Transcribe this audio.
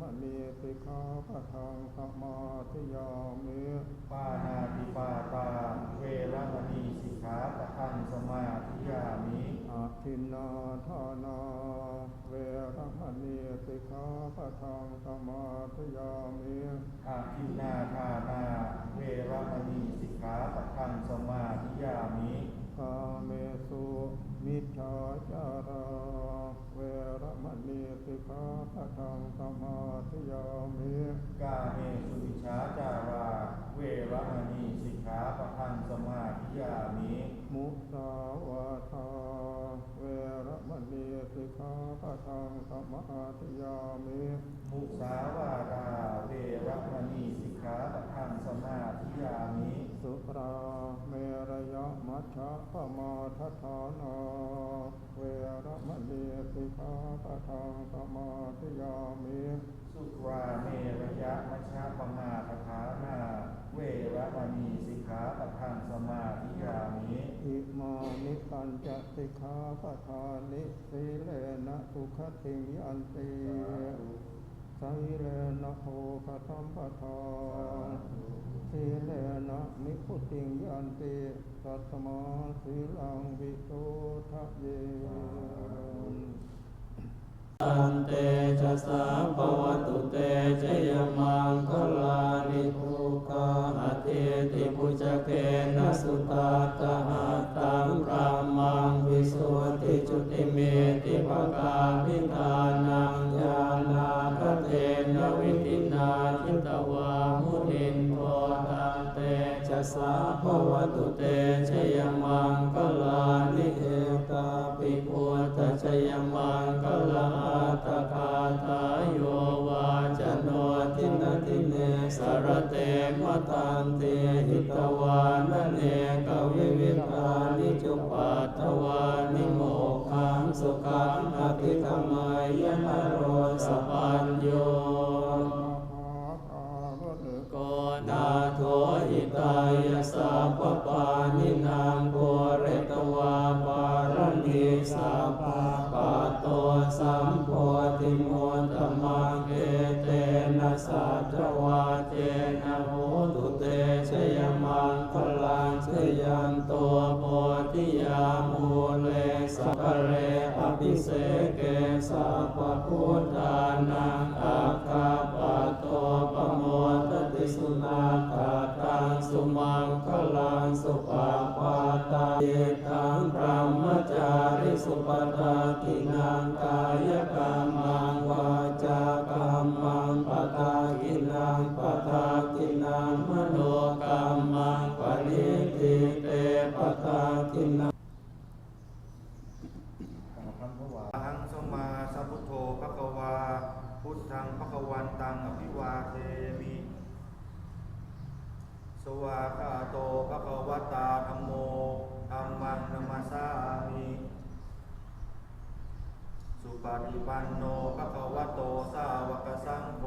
มณีสิกขาปะทังสมาธิยามิปานาติปาตา เวรมณีสิกขาปะทังสมาธิยามิอาทินนาทานา เวรมณีสิกขาปะทังสมาธิยามิอาทินนาทานา เวรมณีสิกขาปะทังสมาธิยามิกาเมสุมิจฉาจารา เวรมณีสิกขาปะทังสมาธิยามิกาเมสุวิชาจาราเวรมณีสิกขาปะทังสมาธิยามิมุสาวาทาเวรมณีสิกขาปะทังสมาธิยามิมุสาวาราเวรมณีสิกขาปะทังสมาธิยามิสุราเมรยมัชฌะปมาทฐานาเวรมณีสิกขาปะทังสมาธิยามิสุราเมรยะมัชฌะปมาทฐานาเวรมณีสิกขาปะทังสมาธิยามิอิมานิปัญจสิกขาปะทานิสีเลนะสุขติงยันติ ไสเลนะโภคสัมปทาสีเลนะนิพุติงยันติสัตมาสีลังวิโสทะเยอันเตชะสาภวตุเตชยมังคลานิภูกาหเทติปุจเกนะสุตาตหาตังพรามังวิสุทธิจุติเมติภกาพิธานังญา เทนวิตินาทิตวามุนินโทตันเตชะสาภวตุเตชยมังคลานิเอกาปิปุตตชยมังคลาตคาทาโยวาจโนทินทิเนสารเตมตันเตหิตวานเนกวิวิธานิจุปัตถวานิโมขังสุขังอภิธรรมายนโรสปัญ ตายสัพพปานินางโกเรตวาปารณีสัพพะปะโตสัมโพธิโมตตมังเอเตนะสัจวาเจนะโหตุเตชยมังคลังชยันตัวโพธิยามูเลสัพเรอภิเสเกสัพพุทธานังอาคาปะโตปโมทติสุนา สุมังคลังสุปาปาตาเยตังพระมจาริสุปตาตินังกายกรรมังวาจากรรมังปตากินังปตากินังมโนกรรมังปณิทิเตปตากินังทังสมมาสัพพุทโธภะคะวา พุทธังภะคะวันตังอภิวาเทมิส วาคาโตภะคะวตาธัมโมธัมมังนมมาสามิสุปฏิปันโนภะคะวะโตสาวกสังโฆ